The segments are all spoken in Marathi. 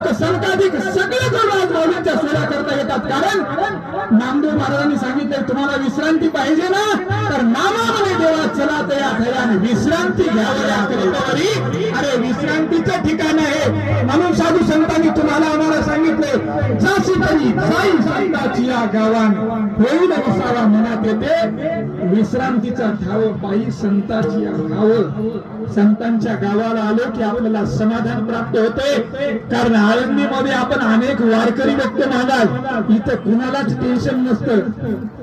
सर्वाधिक सगळे गुरु आज माऊलींच्या सोहळ्या करता येतात. कारण नामदेव महाराजांनी सांगितले तुम्हाला विश्रांती पाहिजे ना? तर नामामध्ये देवा चला तया थया आणि विश्रांती घ्यावी अरे विश्रांतीच्या ठिकाण आहे म्हणून साधू संतांनी तुम्हाला आम्हाला सांगितले जाशी तरी जाई गावान होईल विसावा मनात येते. विश्रांतीचा ठाव पायी संताची गाव संतांच्या गावाला आलो की आपल्याला समाधान प्राप्त होते. कारण आळंदीमध्ये आपण अनेक वारकरी व्यक्त मागाल इथं कुणालाच टेन्शन नसतं.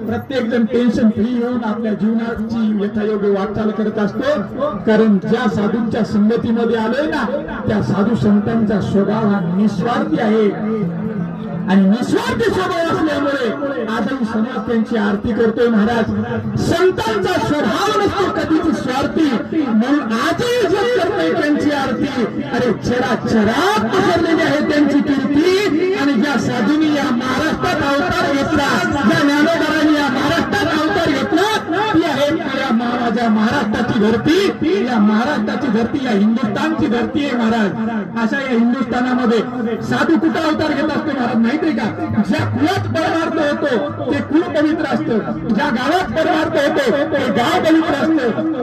प्रत्येक जण टेन्शन फ्री होऊन आपल्या जीवनाची यथायोग्य वाटचाल करत असतो. कारण ज्या साधूंच्या संगतीमध्ये आलोय ना त्या साधू संतांचा स्वभाव हा निस्वार्थी आहे. आणि निस्वार्थी स्वभाव असल्यामुळे आजही समाज त्यांची आरती करतोय महाराज. संतांचा स्वभाव नसतो कधीची स्वार्थी. म्हणून आजही जर करतोय त्यांची आरती. अरे चरा चरा पसरलेली आहे त्यांची या महाराष्ट्राची धरती या महाराष्ट्राची धरती या हिंदुस्थानची धरती आहे महाराज. अशा या हिंदुस्थानामध्ये साधू कुठं अवतार घेत असतो महाराज माहितीये का? ज्या कुळात परमार्थ होतो ते कुळ पवित्र असतं. ज्या गावात परमार्थ होतो ते गाव पवित्र असतं.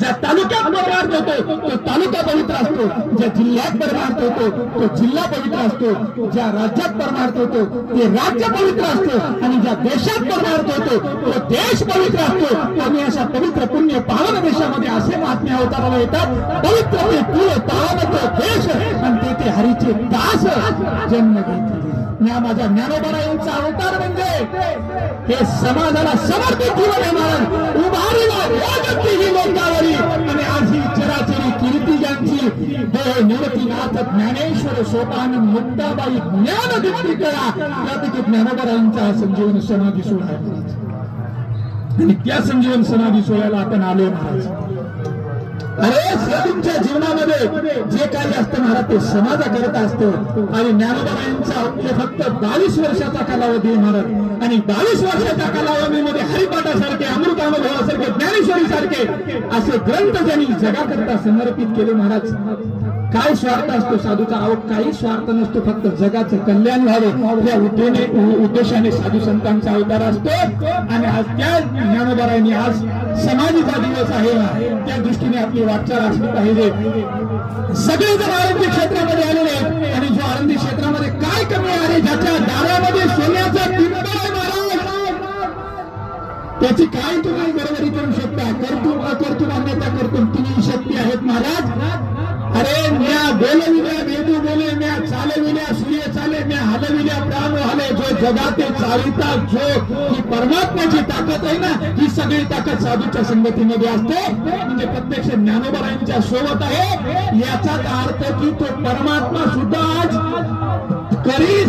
ज्या तालुक्यात परमार्थ होतो तो तालुका पवित्र असतो. ज्या जिल्ह्यात परमार्थ होतो तो जिल्हा पवित्र असतो. ज्या राज्यात परमार्थ होतो ते राज्य पवित्र असतं. आणि ज्या देशात परमार्थ होतो तो देश पवित्र असतो. आणि अशा पवित्र पुण्य पालन देशामध्ये असे महात्म्या अवताराला येतात पवित्र ते कुल पावन तो देश आणि ते ते हरीचे दास जन्म घेतले. ज्ञा माझ्या ज्ञानोबाला यांचा अवतार म्हणजे हे समाजाला समर्पित जीवन आहे महाराज उभारीला राजती ही लोकावरी आणि आज ही चराचरी कीर्ती ज्यांची देह निवतीनाथ ज्ञानेश्वर सोपान मुक्ताबाई ज्ञान दीप्ती करा. त्यापैकी ज्ञानोबरा यांचा संजीवन समाधी सोहळा आहे आणि त्या संजीवन समाधी सोहळ्याला आपण आलो महाराज. अरे साधूंच्या जीवनामध्ये जे काही असतं महाराज ते समाजा करत असतं. आणि ज्ञानोबाईंचा फक्त बावीस वर्षाचा कालावधी महाराज. आणि बावीस वर्षाच्या कालावधीमध्ये हरिपाठासारखे ज्ञानेश्वरी असे ग्रंथ ज्यांनी जगाकरता समर्पित केले महाराज काय स्वार्थ असतो साधूचा? अहो काही स्वार्थ नसतो फक्त जगाचं कल्याण व्हावं. या उद्देने उद्देशाने साधू संतांचा अवतार असतो. आणि आज त्या ज्ञानोबरांनी आज समाधीचा दिवस आहे. त्या दृष्टीने आपली वाटचाल असली पाहिजे. सगळे जण आरोग्य क्षेत्रामध्ये आलेले आहेत. आणि जो आनंदी क्षेत्रामध्ये काय कमी आहे ज्याच्या दारामध्ये सोन्याचा बिंब आहे महाराज. त्याची जगातील जो चालिता जो ही परमात्म्याची ताकद आहे ना ही सगळी ताकद साधूच्या संगतीमध्ये असते. म्हणजे प्रत्यक्ष ज्ञानोबरांच्या सोबत आहे. याचाच अर्थ की तो परमात्मा सुद्धा आज करी